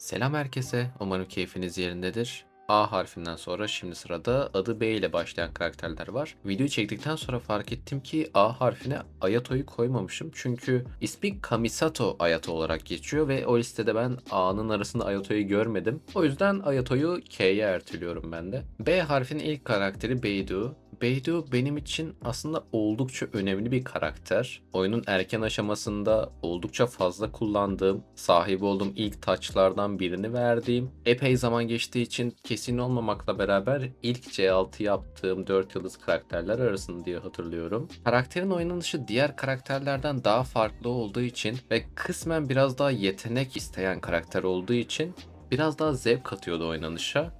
Selam herkese. Umarım keyfiniz yerindedir. A harfinden sonra şimdi sırada adı B ile başlayan karakterler var. Videoyu çektikten sonra fark ettim ki A harfine Ayato'yu koymamışım. Çünkü ismi Kamisato Ayato olarak geçiyor ve o listede ben A'nın arasında Ayato'yu görmedim. O yüzden Ayato'yu K'ye erteliyorum ben de. B harfinin ilk karakteri Beidou. Beidou benim için aslında oldukça önemli bir karakter. Oyunun erken aşamasında oldukça fazla kullandığım, sahip olduğum ilk taçlardan birini verdiğim, epey zaman geçtiği için kesin olmamakla beraber ilk C6 yaptığım 4 yıldız karakterler arasında diye hatırlıyorum. Karakterin oynanışı diğer karakterlerden daha farklı olduğu için ve kısmen biraz daha yetenek isteyen karakter olduğu için biraz daha zevk katıyordu oynanışa.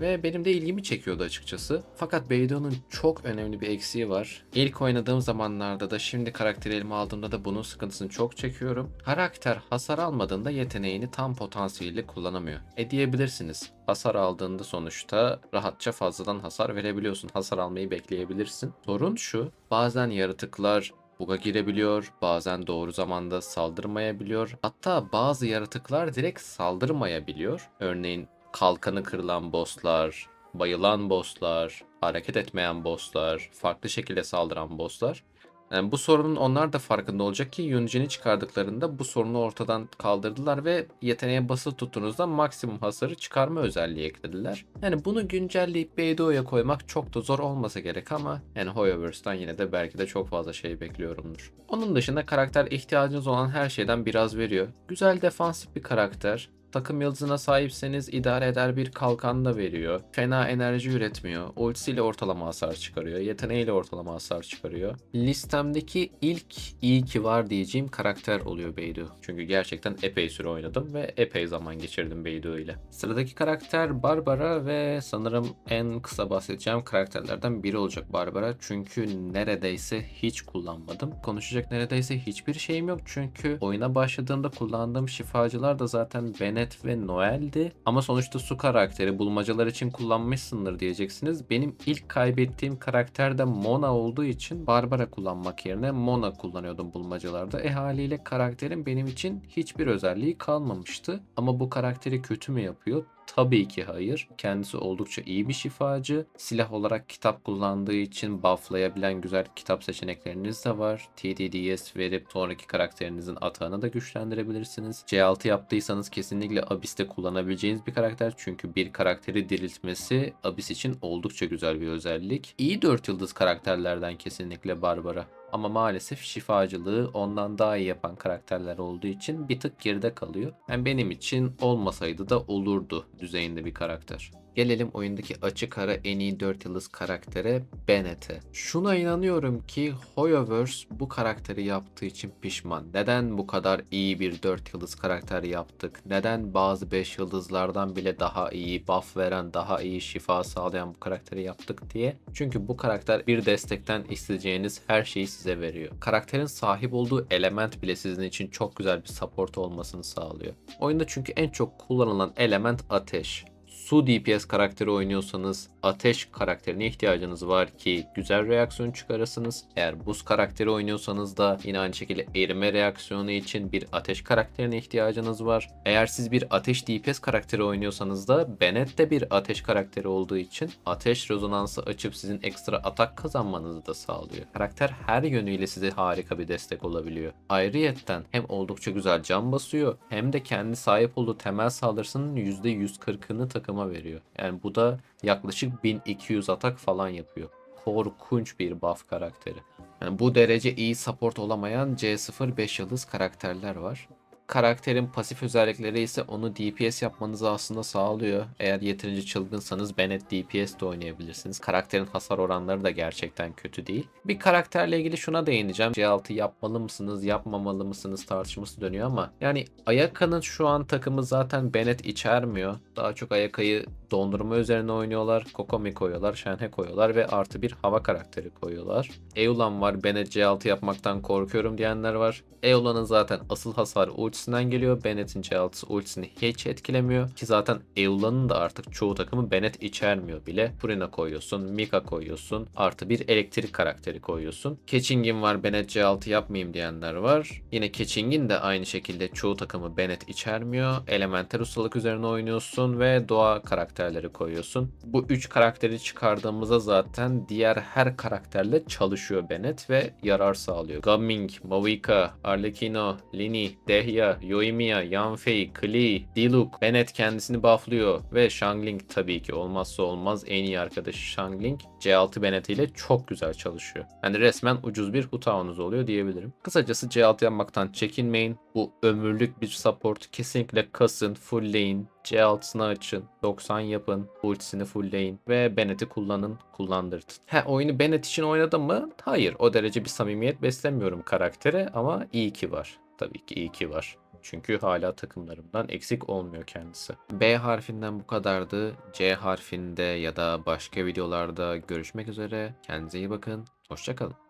Ve benim de ilgimi çekiyordu açıkçası. Fakat Beidou'nun çok önemli bir eksiği var. İlk oynadığım zamanlarda da şimdi karakteri elime aldığımda da bunun sıkıntısını çok çekiyorum. Karakter hasar almadığında yeteneğini tam potansiyeliyle kullanamıyor. E diyebilirsiniz. Hasar aldığında sonuçta rahatça fazladan hasar verebiliyorsun. Hasar almayı bekleyebilirsin. Sorun şu. Bazen yaratıklar buga girebiliyor, bazen doğru zamanda saldırmayabiliyor. Hatta bazı yaratıklar direkt saldırmayabiliyor. Örneğin kalkanı kırılan bosslar, bayılan bosslar, hareket etmeyen bosslar, farklı şekilde saldıran bosslar. Yani bu sorunun onlar da farkında olacak ki Yunjin'i çıkardıklarında bu sorunu ortadan kaldırdılar ve yeteneğe basılı tuttuğunuzda maksimum hasarı çıkarma özelliği eklediler. Yani bunu güncelleyip Beidou'ya koymak çok da zor olmasa gerek ama yani Hoyoverse'den yine de belki de çok fazla şey bekliyorumdur. Onun dışında karakter ihtiyacınız olan her şeyden biraz veriyor. Güzel defansif bir karakter. Takım yıldızına sahipseniz idare eder bir kalkan da veriyor. Fena enerji üretmiyor. Ultisiyle ortalama hasar çıkarıyor. Yeteneğiyle ortalama hasar çıkarıyor. Listemdeki ilk iyi ki var diyeceğim karakter oluyor Beidou. Çünkü gerçekten epey süre oynadım ve epey zaman geçirdim Beidou ile. Sıradaki karakter Barbara ve sanırım en kısa bahsedeceğim karakterlerden biri olacak Barbara. Çünkü neredeyse hiç kullanmadım. Konuşacak neredeyse hiçbir şeyim yok. Çünkü oyuna başladığımda kullandığım şifacılar da zaten Bennett ve Noel'di. Ama sonuçta su karakteri bulmacalar için kullanmışsındır diyeceksiniz. Benim ilk kaybettiğim karakter de Mona olduğu için Barbara kullanmak yerine Mona kullanıyordum bulmacalarda. E haliyle karakterin benim için hiçbir özelliği kalmamıştı. Ama bu karakteri kötü mü yapıyor? Tabii ki hayır. Kendisi oldukça iyi bir şifacı. Silah olarak kitap kullandığı için bufflayabilen güzel kitap seçenekleriniz de var. TDDS verip sonraki karakterinizin atağını da güçlendirebilirsiniz. C6 yaptıysanız kesinlikle Abyss'te kullanabileceğiniz bir karakter. Çünkü bir karakteri diriltmesi Abyss için oldukça güzel bir özellik. İyi 4 yıldız karakterlerden kesinlikle Barbara. Ama maalesef şifacılığı ondan daha iyi yapan karakterler olduğu için bir tık geride kalıyor. Yani benim için olmasaydı da olurdu düzeyinde bir karakter. Gelelim oyundaki açık ara en iyi 4 yıldız karaktere Bennett'e. Şuna inanıyorum ki Hoyoverse bu karakteri yaptığı için pişman. Neden bu kadar iyi bir 4 yıldız karakter yaptık? Neden bazı 5 yıldızlardan bile daha iyi buff veren, daha iyi şifa sağlayan bu karakteri yaptık diye. Çünkü bu karakter bir destekten isteyeceğiniz her şeyi size veriyor. Karakterin sahip olduğu element bile sizin için çok güzel bir support olmasını sağlıyor. Oyunda çünkü en çok kullanılan element ateş su DPS karakteri oynuyorsanız ateş karakterine ihtiyacınız var ki güzel reaksiyon çıkarırsınız. Eğer buz karakteri oynuyorsanız da yine aynı şekilde erime reaksiyonu için bir ateş karakterine ihtiyacınız var. Eğer siz bir ateş DPS karakteri oynuyorsanız da Bennett de bir ateş karakteri olduğu için ateş rezonansı açıp sizin ekstra atak kazanmanızı da sağlıyor. Karakter her yönüyle size harika bir destek olabiliyor. Ayrıyetten hem oldukça güzel can basıyor hem de kendi sahip olduğu temel saldırısının %140'ını takıma veriyor. Yani bu da yaklaşık 1200 atak falan yapıyor. Korkunç bir buff karakteri. Yani bu derece iyi support olamayan C0 5 yıldız karakterler var. Karakterin pasif özellikleri ise onu DPS yapmanızı aslında sağlıyor. Eğer yeterince çılgınsanız Bennett DPS de oynayabilirsiniz. Karakterin hasar oranları da gerçekten kötü değil. Bir karakterle ilgili şuna değineceğim. C6 yapmalı mısınız, yapmamalı mısınız tartışması dönüyor ama yani Ayaka'nın şu an takımı zaten Bennett içermiyor. Daha çok Ayaka'yı dondurma üzerine oynuyorlar. Kokomi koyuyorlar, Shenhe koyuyorlar ve artı bir hava karakteri koyuyorlar. Eulan var, Bennett C6 yapmaktan korkuyorum diyenler var. Eulan'ın zaten asıl hasar ultisi ultisinden geliyor. Bennett'in C6'sı ultisini hiç etkilemiyor. Ki zaten Eula'nın da artık çoğu takımı Bennett içermiyor bile. Furina koyuyorsun, Mika koyuyorsun. Artı bir elektrik karakteri koyuyorsun. Keçing'in var Bennett C6 yapmayayım diyenler var. Yine Keçing'in de aynı şekilde çoğu takımı Bennett içermiyor. Elementer ustalık üzerine oynuyorsun ve doğa karakterleri koyuyorsun. Bu üç karakteri çıkardığımızda zaten diğer her karakterle çalışıyor Bennett ve yarar sağlıyor. Gaming, Mavika, Arlecchino, Lini, Dehya, Yoimiya, Yanfei, Klee, Diluc, Bennett kendisini bufflıyor ve Shangling tabii ki olmazsa olmaz en iyi arkadaşı Shangling C6 Bennett ile çok güzel çalışıyor. Yani resmen ucuz bir hutaunuz oluyor diyebilirim. Kısacası C6 yapmaktan çekinmeyin. Bu ömürlük bir support. Kesinlikle kasın, fullleyin. C6'sını açın, 90 yapın, ultisini fullleyin ve Bennett'i kullanın, kullandırtın. He oyunu Bennett için oynadım mı? Hayır. O derece bir samimiyet beslemiyorum karaktere ama iyi ki var. Tabii ki iyi ki var. Çünkü hala takımlarımdan eksik olmuyor kendisi. B harfinden bu kadardı. C harfinde ya da başka videolarda görüşmek üzere. Kendinize iyi bakın. Hoşçakalın.